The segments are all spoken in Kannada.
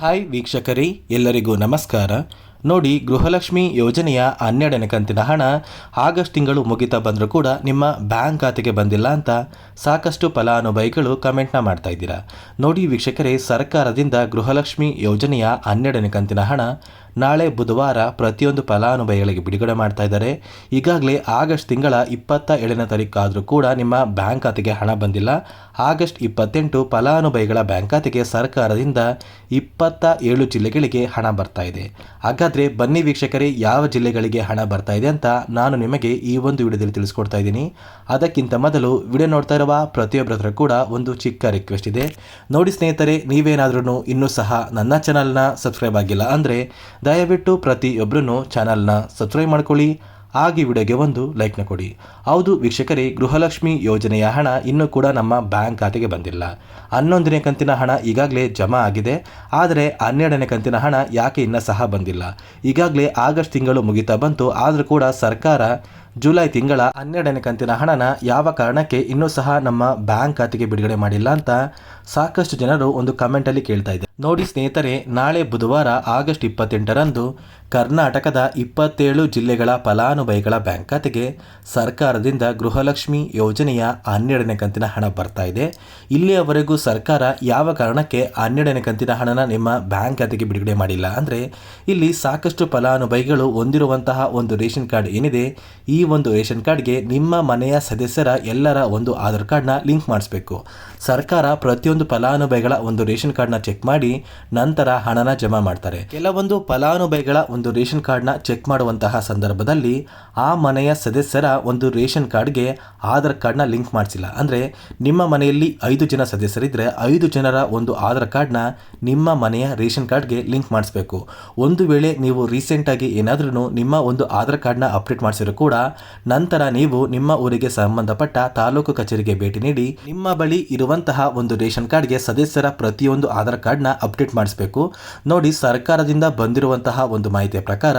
ಹಾಯ್ ವೀಕ್ಷಕರೇ ಎಲ್ಲರಿಗೂ ನಮಸ್ಕಾರ. ನೋಡಿ ಗೃಹಲಕ್ಷ್ಮಿ ಯೋಜನೆಯ ಹನ್ನೆರಡನೇ ಕಂತಿನ ಹಣ ಆಗಸ್ಟ್ ತಿಂಗಳು ಮುಗಿತಾ ಬಂದರೂ ಕೂಡ ನಿಮ್ಮ ಬ್ಯಾಂಕ್ ಖಾತೆಗೆ ಬಂದಿಲ್ಲ ಅಂತ ಸಾಕಷ್ಟು ಫಲಾನುಭವಿಗಳು ಕಮೆಂಟ್ನ ಮಾಡ್ತಾ ಇದ್ದೀರಾ. ನೋಡಿ ವೀಕ್ಷಕರೇ, ಸರ್ಕಾರದಿಂದ ಗೃಹಲಕ್ಷ್ಮಿ ಯೋಜನೆಯ ಹನ್ನೆರಡನೇ ಕಂತಿನ ಹಣ ನಾಳೆ ಬುಧವಾರ ಪ್ರತಿಯೊಂದು ಫಲಾನುಭವಿಗಳಿಗೆ ಬಿಡುಗಡೆ ಮಾಡ್ತಾ ಇದ್ದಾರೆ. ಈಗಾಗಲೇ ಆಗಸ್ಟ್ ತಿಂಗಳ ಇಪ್ಪತ್ತ ಏಳನೇ ತಾರೀಕಾದರೂ ಕೂಡ ನಿಮ್ಮ ಬ್ಯಾಂಕ್ ಖಾತೆಗೆ ಹಣ ಬಂದಿಲ್ಲ. ಆಗಸ್ಟ್ ಇಪ್ಪತ್ತೆಂಟು ಫಲಾನುಭವಿಗಳ ಬ್ಯಾಂಕ್ ಖಾತೆಗೆ ಸರ್ಕಾರದಿಂದ ಇಪ್ಪತ್ತ ಏಳು ಜಿಲ್ಲೆಗಳಿಗೆ ಹಣ ಬರ್ತಾ ಇದೆ. ಹಾಗಾದರೆ ಬನ್ನಿ ವೀಕ್ಷಕರೇ, ಯಾವ ಜಿಲ್ಲೆಗಳಿಗೆ ಹಣ ಬರ್ತಾ ಇದೆ ಅಂತ ನಾನು ನಿಮಗೆ ಈ ಒಂದು ವಿಡಿಯೋದಲ್ಲಿ ತಿಳಿಸ್ಕೊಡ್ತಾ ಇದ್ದೀನಿ. ಅದಕ್ಕಿಂತ ಮೊದಲು ವಿಡಿಯೋ ನೋಡ್ತಾ ಇರುವ ಪ್ರತಿಯೊಬ್ಬರ ಕೂಡ ಒಂದು ಚಿಕ್ಕ ರಿಕ್ವೆಸ್ಟ್ ಇದೆ. ನೋಡಿ ಸ್ನೇಹಿತರೆ ನೀವೇನಾದ್ರೂ ಇನ್ನೂ ಸಹ ನನ್ನ ಚಾನಲ್ನ ಸಬ್ಸ್ಕ್ರೈಬ್ ಆಗಿಲ್ಲ ಅಂದರೆ ದಯವಿಟ್ಟು ಪ್ರತಿಯೊಬ್ಬರೂ ಚಾನಲ್ನ ಸಬ್ಸ್ಕ್ರೈಬ್ ಮಾಡ್ಕೊಳ್ಳಿ. ಹಾಗೆ ವಿಡಿಯೋಗೆ ಒಂದು ಲೈಕ್ನ ಕೊಡಿ. ಹೌದು ವೀಕ್ಷಕರೇ, ಗೃಹಲಕ್ಷ್ಮಿ ಯೋಜನೆಯ ಹಣ ಇನ್ನೂ ಕೂಡ ನಮ್ಮ ಬ್ಯಾಂಕ್ ಖಾತೆಗೆ ಬಂದಿಲ್ಲ. ಹನ್ನೊಂದನೇ ಕಂತಿನ ಹಣ ಈಗಾಗಲೇ ಜಮಾ ಆಗಿದೆ. ಆದರೆ ಹನ್ನೆರಡನೇ ಕಂತಿನ ಹಣ ಯಾಕೆ ಇನ್ನೂ ಸಹ ಬಂದಿಲ್ಲ? ಈಗಾಗಲೇ ಆಗಸ್ಟ್ ತಿಂಗಳು ಮುಗಿತಾ ಬಂತು. ಆದರೂ ಕೂಡ ಸರ್ಕಾರ ಜುಲೈ ತಿಂಗಳ ಹನ್ನೆರಡನೇ ಕಂತಿನ ಹಣನ ಯಾವ ಕಾರಣಕ್ಕೆ ಇನ್ನೂ ಸಹ ನಮ್ಮ ಬ್ಯಾಂಕ್ ಖಾತೆಗೆ ಬಿಡುಗಡೆ ಮಾಡಿಲ್ಲ ಅಂತ ಸಾಕಷ್ಟು ಜನರು ಒಂದು ಕಮೆಂಟಲ್ಲಿ ಕೇಳ್ತಾ ಇದ್ದಾರೆ. ನೋಡಿ ಸ್ನೇಹಿತರೆ, ನಾಳೆ ಬುಧವಾರ ಆಗಸ್ಟ್ ಇಪ್ಪತ್ತೆಂಟರಂದು ಕರ್ನಾಟಕದ ಇಪ್ಪತ್ತೇಳು ಜಿಲ್ಲೆಗಳ ಫಲಾನುಭವಿಗಳ ಬ್ಯಾಂಕ್ ಖಾತೆಗೆ ಸರ್ಕಾರದಿಂದ ಗೃಹಲಕ್ಷ್ಮಿ ಯೋಜನೆಯ ಹನ್ನೆರಡನೇ ಕಂತಿನ ಹಣ ಬರ್ತಾ ಇದೆ. ಇಲ್ಲಿಯವರೆಗೂ ಸರ್ಕಾರ ಯಾವ ಕಾರಣಕ್ಕೆ ಹನ್ನೆರಡನೇ ಕಂತಿನ ಹಣನ ನಿಮ್ಮ ಬ್ಯಾಂಕ್ ಖಾತೆಗೆ ಬಿಡುಗಡೆ ಮಾಡಿಲ್ಲ ಅಂದರೆ, ಇಲ್ಲಿ ಸಾಕಷ್ಟು ಫಲಾನುಭವಿಗಳು ಹೊಂದಿರುವಂತಹ ಒಂದು ರೇಷನ್ ಕಾರ್ಡ್ ಏನಿದೆ, ಈ ಒಂದು ರೇಷನ್ ಕಾರ್ಡ್ಗೆ ನಿಮ್ಮ ಮನೆಯ ಸದಸ್ಯರ ಎಲ್ಲರ ಒಂದು ಆಧಾರ್ ಕಾರ್ಡ್ನ ಲಿಂಕ್ ಮಾಡಿಸಬೇಕು. ಸರ್ಕಾರ ಪ್ರತಿಯೊಂದು ಫಲಾನುಭವಿಗಳ ಒಂದು ರೇಷನ್ ಕಾರ್ಡ್ನ ಚೆಕ್ ಮಾಡಿ ನಂತರ ಹಣನ ಜಮಾ ಮಾಡ್ತಾರೆ. ಕೆಲವೊಂದು ಫಲಾನುಭವಿಗಳ ಒಂದು ರೇಷನ್ ಕಾರ್ಡ್ನ ಚೆಕ್ ಮಾಡುವಂತಹ ಸಂದರ್ಭದಲ್ಲಿ ಆ ಮನೆಯ ಸದಸ್ಯರ ಒಂದು ರೇಷನ್ ಕಾರ್ಡ್ಗೆ ಆಧಾರ್ ಕಾರ್ಡ್ನ ಲಿಂಕ್ ಮಾಡಿಸಿಲ್ಲ. ಅಂದರೆ ನಿಮ್ಮ ಮನೆಯಲ್ಲಿ ಐದು ಜನ ಸದಸ್ಯರಿದ್ದರೆ ಐದು ಜನರ ಒಂದು ಆಧಾರ್ ಕಾರ್ಡ್ನ ನಿಮ್ಮ ಮನೆಯ ರೇಷನ್ ಕಾರ್ಡ್ಗೆ ಲಿಂಕ್ ಮಾಡಿಸ್ಬೇಕು. ಒಂದು ವೇಳೆ ನೀವು ರೀಸೆಂಟಾಗಿ ಏನಾದ್ರೂ ನಿಮ್ಮ ಒಂದು ಆಧಾರ್ ಕಾರ್ಡ್ನ ಅಪ್ಡೇಟ್ ಮಾಡಿಸಿದ್ರು ಕೂಡ ನಂತರ ನೀವು ನಿಮ್ಮ ಊರಿಗೆ ಸಂಬಂಧಪಟ್ಟ ತಾಲೂಕು ಕಚೇರಿಗೆ ಭೇಟಿ ನೀಡಿ ನಿಮ್ಮ ಬಳಿ ಇರುವಂತಹ ಒಂದು ರೇಷನ್ ಕಾರ್ಡ್ಗೆ ಸದಸ್ಯರ ಪ್ರತಿಯೊಂದು ಆಧಾರ್ ಕಾರ್ಡ್ನ ಅಪ್ಡೇಟ್ ಮಾಡಿಸಬೇಕು. ನೋಡಿ, ಸರ್ಕಾರದಿಂದ ಬಂದಿರುವಂತಹ ಒಂದು ಮಾಹಿತಿಯ ಪ್ರಕಾರ,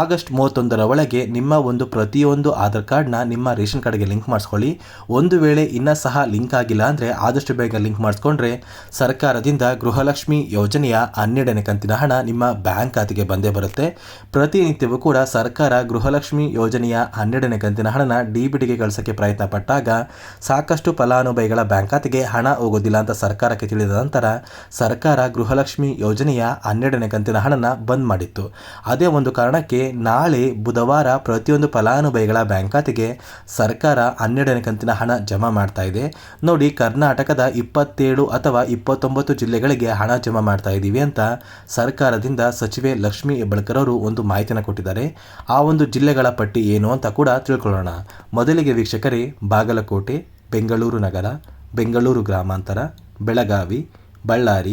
ಆಗಸ್ಟ್ ಮೂವತ್ತೊಂದರ ಒಳಗೆ ನಿಮ್ಮ ಒಂದು ಪ್ರತಿಯೊಂದು ಆಧಾರ್ ಕಾರ್ಡ್ನ ನಿಮ್ಮ ರೇಷನ್ ಕಾರ್ಡ್ಗೆ ಲಿಂಕ್ ಮಾಡಿಸ್ಕೊಳ್ಳಿ. ಒಂದು ವೇಳೆ ಇನ್ನೂ ಸಹ ಲಿಂಕ್ ಆಗಿಲ್ಲ ಅಂದರೆ ಆದಷ್ಟು ಬೇಗ ಲಿಂಕ್ ಮಾಡಿಸ್ಕೊಂಡ್ರೆ ಸರ್ಕಾರದಿಂದ ಗೃಹಲಕ್ಷ್ಮಿ ಯೋಜನೆಯ ಹನ್ನೆರಡನೇ ಕಂತಿನ ಹಣ ನಿಮ್ಮ ಬ್ಯಾಂಕ್ ಖಾತೆಗೆ ಬಂದೇ ಬರುತ್ತೆ. ಪ್ರತಿನಿತ್ಯವೂ ಕೂಡ ಸರ್ಕಾರ ಗೃಹಲಕ್ಷ್ಮಿ ಯೋಜನೆಯ ಹನ್ನೆರಡನೇ ಕಂತಿನ ಹಣನ ಡಿ ಬಿ ಕಳಿಸೋಕ್ಕೆ ಪ್ರಯತ್ನ ಪಟ್ಟಾಗ ಸಾಕಷ್ಟು ಫಲಾನುಭವಿಗಳ ಬ್ಯಾಂಕ್ ಖಾತೆಗೆ ಹಣ ಹೋಗೋದಿಲ್ಲ ಅಂತ ಸರ್ಕಾರಕ್ಕೆ ತಿಳಿದ ನಂತರ ಸರ್ಕಾರ ಗೃಹಲಕ್ಷ್ಮಿ ಯೋಜನೆಯ ಹನ್ನೆರಡನೇ ಕಂತಿನ ಹಣನ ಬಂದ್ ಮಾಡಿತ್ತು. ಅದೇ ಒಂದು ಕಾರಣಕ್ಕೆ ನಾಳೆ ಬುಧವಾರ ಪ್ರತಿಯೊಂದು ಫಲಾನುಭವಿಗಳ ಬ್ಯಾಂಕ್ ಖಾತೆಗೆ ಸರ್ಕಾರ ಹನ್ನೆರಡನೇ ಕಂತಿನ ಹಣ ಜಮಾ ಮಾಡ್ತಾ ಇದೆ. ನೋಡಿ, ಕರ್ನಾಟಕದ ಇಪ್ಪತ್ತೇಳು ಅಥವಾ ಇಪ್ಪತ್ತೊಂಬತ್ತು ಜಿಲ್ಲೆಗಳಿಗೆ ಹಣ ಜಮಾ ಮಾಡ್ತಾ ಇದ್ದೀವಿ ಅಂತ ಸರ್ಕಾರದಿಂದ ಸಚಿವೆ ಲಕ್ಷ್ಮಿ ಹೆಬ್ಬಳ್ಕರ್ ಅವರು ಒಂದು ಮಾಹಿತಿಯನ್ನು ಕೊಟ್ಟಿದ್ದಾರೆ. ಆ ಒಂದು ಜಿಲ್ಲೆಗಳ ಪಟ್ಟಿ ಏನು ಅಂತ ಕೂಡ ತಿಳ್ಕೊಳ್ಳೋಣ. ಮೊದಲಿಗೆ ವೀಕ್ಷಕರೇ, ಬಾಗಲಕೋಟೆ, ಬೆಂಗಳೂರು ನಗರ, ಬೆಂಗಳೂರು ಗ್ರಾಮಾಂತರ, ಬೆಳಗಾವಿ, ಬಳ್ಳಾರಿ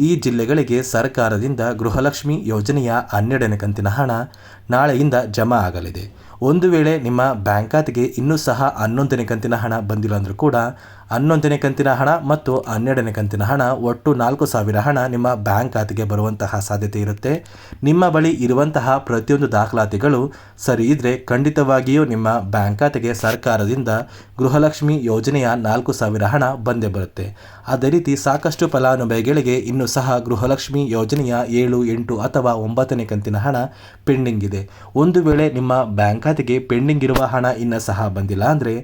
ಈ ಜಿಲ್ಲೆಗಳಿಗೆ ಸರ್ಕಾರದಿಂದ ಗೃಹಲಕ್ಷ್ಮಿ ಯೋಜನೆಯ ಹನ್ನೆರಡನೇ ಕಂತಿನ ಹಣ ನಾಳೆಯಿಂದ ಜಮಾ ಆಗಲಿದೆ. ಒಂದು ವೇಳೆ ನಿಮ್ಮ ಬ್ಯಾಂಕ್ ಖಾತೆಗೆ ಇನ್ನೂ ಸಹ ಹನ್ನೊಂದನೇ ಕಂತಿನ ಹಣ ಬಂದಿಲ್ಲ ಅಂದರೂ ಕೂಡ ಹನ್ನೊಂದನೇ ಕಂತಿನ ಹಣ ಮತ್ತು ಹನ್ನೆರಡನೇ ಕಂತಿನ ಹಣ ಒಟ್ಟು ನಾಲ್ಕು ಸಾವಿರ ಹಣ ನಿಮ್ಮ ಬ್ಯಾಂಕ್ ಖಾತೆಗೆ ಬರುವಂತಹ ಸಾಧ್ಯತೆ ಇರುತ್ತೆ. ನಿಮ್ಮ ಬಳಿ ಇರುವಂತಹ ಪ್ರತಿಯೊಂದು ದಾಖಲಾತಿಗಳು ಸರಿ ಇದ್ದರೆ ಖಂಡಿತವಾಗಿಯೂ ನಿಮ್ಮ ಬ್ಯಾಂಕ್ ಖಾತೆಗೆ ಸರ್ಕಾರದಿಂದ ಗೃಹಲಕ್ಷ್ಮಿ ಯೋಜನೆಯ ನಾಲ್ಕು ಸಾವಿರ ಹಣ ಬಂದೇ ಬರುತ್ತೆ. ಅದೇ ರೀತಿ ಸಾಕಷ್ಟು ಫಲಾನುಭವಿಗಳಿಗೆ ಇನ್ನೂ ಸಹ ಗೃಹಲಕ್ಷ್ಮಿ ಯೋಜನೆಯ ಏಳು, ಎಂಟು ಅಥವಾ ಒಂಬತ್ತನೇ ಕಂತಿನ ಹಣ ಪೆಂಡಿಂಗ್ ಇದೆ. ಒಂದು ವೇಳೆ ನಿಮ್ಮ ಬ್ಯಾಂಕ್ ಖಾತೆಗೆ ಪೆಂಡಿಂಗ್ ಇರುವ ಹಣ ಇನ್ನೂ ಸಹ ಬಂದಿಲ್ಲ ಅಂದರೆ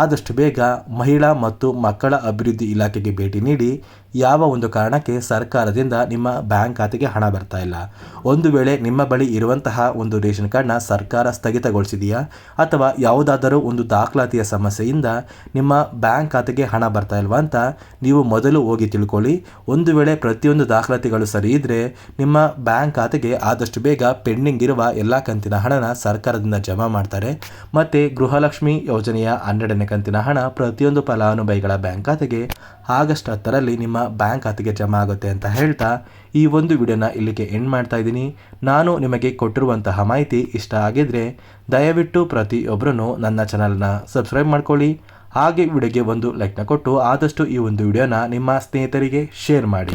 ಆದಷ್ಟು ಬೇಗ ಮಹಿಳಾ ಮತ್ತು ಮಕ್ಕಳ ಅಭಿವೃದ್ಧಿ ಇಲಾಖೆಗೆ ಭೇಟಿ ನೀಡಿ ಯಾವ ಒಂದು ಕಾರಣಕ್ಕೆ ಸರ್ಕಾರದಿಂದ ನಿಮ್ಮ ಬ್ಯಾಂಕ್ ಖಾತೆಗೆ ಹಣ ಬರ್ತಾ ಇಲ್ಲ. ಒಂದು ವೇಳೆ ನಿಮ್ಮ ಬಳಿ ಇರುವಂತಹ ಒಂದು ರೇಷನ್ ಕಾರ್ಡ್ನ ಸರ್ಕಾರ ಸ್ಥಗಿತಗೊಳಿಸಿದೆಯಾ? ಅಥವಾ ಯಾವುದಾದರೂ ಒಂದು ದಾಖಲಾತಿಯ ಸಮಸ್ಯೆಯಿಂದ ನಿಮ್ಮ ಬ್ಯಾಂಕ್ ಖಾತೆಗೆ ಹಣ ಬರ್ತಾ ಇಲ್ವಾ ಅಂತ ನೀವು ಮೊದಲು ಹೋಗಿ ತಿಳ್ಕೊಳ್ಳಿ. ಒಂದು ವೇಳೆ ಪ್ರತಿಯೊಂದು ದಾಖಲಾತಿಗಳು ಸರಿ ಇದ್ದರೆ ನಿಮ್ಮ ಬ್ಯಾಂಕ್ ಖಾತೆಗೆ ಆದಷ್ಟು ಬೇಗ ಪೆಂಡಿಂಗ್ ಇರುವ ಎಲ್ಲ ಕಂತಿನ ಹಣನ ಸರ್ಕಾರದಿಂದ ಜಮಾ ಮಾಡ್ತಾರೆ. ಮತ್ತು ಗೃಹಲಕ್ಷ್ಮಿ ಯೋಜನೆಯ ಹನ್ನೆರಡನೇ ಹನ್ನೆರಡನೇ ಕಂತಿನ ಹಣ ಪ್ರತಿಯೊಂದು ಫಲಾನುಭವಿಗಳ ಬ್ಯಾಂಕ್ ಖಾತೆಗೆ ಆಗಸ್ಟ್ ಹತ್ತರಲ್ಲಿ ನಿಮ್ಮ ಬ್ಯಾಂಕ್ ಖಾತೆಗೆ ಜಮಾ ಆಗುತ್ತೆ ಅಂತ ಹೇಳ್ತಾ ಈ ಒಂದು ವಿಡಿಯೋನ ಇಲ್ಲಿಗೆ ಎಂಡ್ ಮಾಡ್ತಾ ಇದ್ದೀನಿ. ನಾನು ನಿಮಗೆ ಕೊಟ್ಟಿರುವಂತಹ ಮಾಹಿತಿ ಇಷ್ಟ ಆಗಿದ್ರೆ ದಯವಿಟ್ಟು ಪ್ರತಿಯೊಬ್ಬರೂ ನನ್ನ ಚಾನಲ್ನ ಸಬ್ಸ್ಕ್ರೈಬ್ ಮಾಡ್ಕೊಳ್ಳಿ. ಹಾಗೆ ವಿಡಿಯೋಗೆ ಒಂದು ಲೈಕ್ನ ಕೊಟ್ಟು ಆದಷ್ಟು ಈ ಒಂದು ವಿಡಿಯೋನ ನಿಮ್ಮ ಸ್ನೇಹಿತರಿಗೆ ಶೇರ್ ಮಾಡಿ.